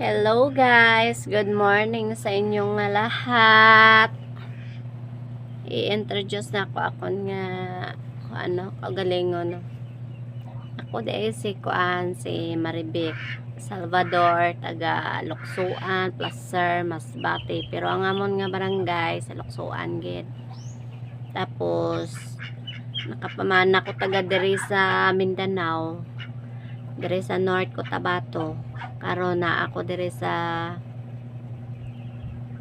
Hello guys, good morning sa inyong lahat. I-introduce na ako ako nga kung ano, kagalingon. Ako dahil si Kuan, si Maribik Salvador, taga Luksuan, Placer, Masbate. Pero ang amon nga barangay sa Luksuan gid. Tapos nakapamana ko taga diri sa Mindanao. Diri sa North Cotabato. Karon na ako dire sa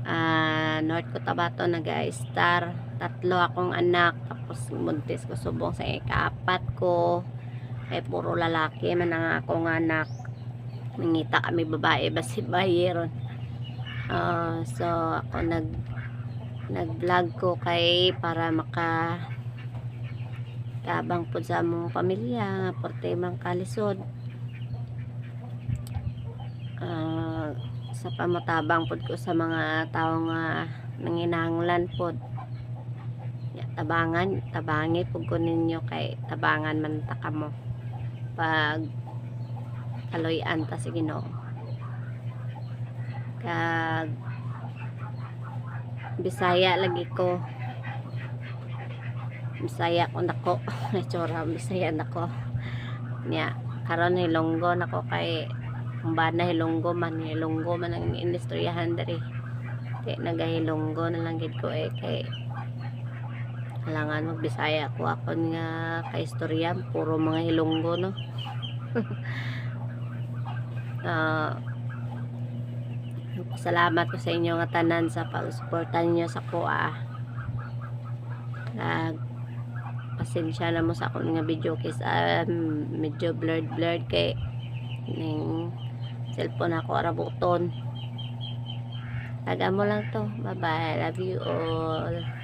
ah, North Cotabato nag-star tatlo akong anak tapos buntis ko subong sa ikaapat ko. Kay puro lalaki man ang akong anak. Nangita kami babae basi bayeron Ah, so ako nag nag vlog ko kay para maka tabang po sa among pamilya nga porte mang kalisod sa pamotabang pod ko sa mga tao nga nanginahanglan pod. Ya, tabangan tabangi pud ko ninyo kay tabangan man ta kamo. Pag kaloyan ta sa Ginoo. Kag Bisaya lagi ko. Bisaya ko nako. Natsura Bisaya nako. Nya karon hilonggo nako kay kung ba na hilonggo man hilonggo man ang industriyahan diri. Kay nagahilonggo na lang gid ko eh kay kailangan magbisaya ko ako nga kaistorya puro mga hilonggo no? Ah, salamat ko sa inyo nga tanan sa pagsuporta niyo sa kuha nag pasensya na mo sa akong nga video kis um, medyo blurred blurred kay ning cellphone ako arabuton taga mo lang to. Bye bye love you all